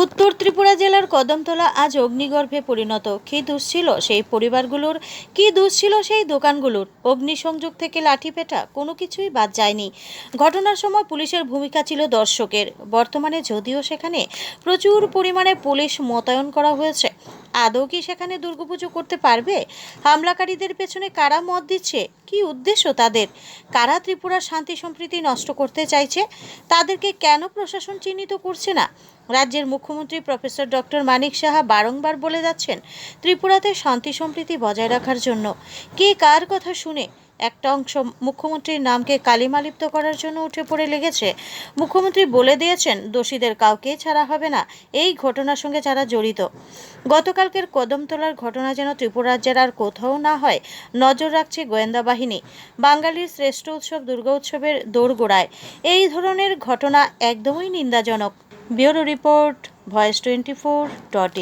উত্তর ত্রিপুরা জেলার কদমতলা আজ অগ্নিগর্ভে পরিণত। কী দোষ ছিল সেই পরিবারগুলোর? কী দোষ ছিল সেই দোকানগুলোর? অগ্নিসংযোগ থেকে লাঠি পেটা কোনো কিছুই বাদ যায়নি। ঘটনার সময় পুলিশের ভূমিকা ছিল দর্শকের। বর্তমানে যদিও সেখানে প্রচুর পরিমাণে পুলিশ মোতায়েন করা হয়েছে। আদৌ কি সেখানে দুর্গাপুজো করতে পারবে? হামলাকারীদের পেছনে কারা মত দিচ্ছে? কি উদ্দেশ্য তাদের? কারা ত্রিপুরার শান্তি সম্প্রীতি নষ্ট করতে চাইছে? তাদেরকে কেন প্রশাসন চিহ্নিত করছে না? রাজ্যের মুখ্যমন্ত্রী প্রফেসর ডক্টর মানিক সাহা বারংবার বলে যাচ্ছেন, ত্রিপুরাতে শান্তি সম্প্রীতি বজায় রাখার জন্য। কে কার কথা শুনে একটা অংশ মুখ্যমন্ত্রীর নামকে কালিমালিপ্ত করার জন্য উঠে পড়ে লেগেছে। মুখ্যমন্ত্রী বলে দিয়েছেন, দোষীদের কাউকে ছাড়া হবে না। এই ঘটনার সঙ্গে যারা জড়িত। গতকালকের কদমতলার ঘটনা যেন ত্রিপুরা রাজ্যের আর কোথাও না হয়, নজর রাখছে গোয়েন্দা বাহিনী। বাঙালির শ্রেষ্ঠ উৎসব দুর্গা উৎসবের দোরগোড়ায়। এই ধরনের ঘটনা একদমই নিন্দাজনক। Bureau report, Voice twenty four dot in.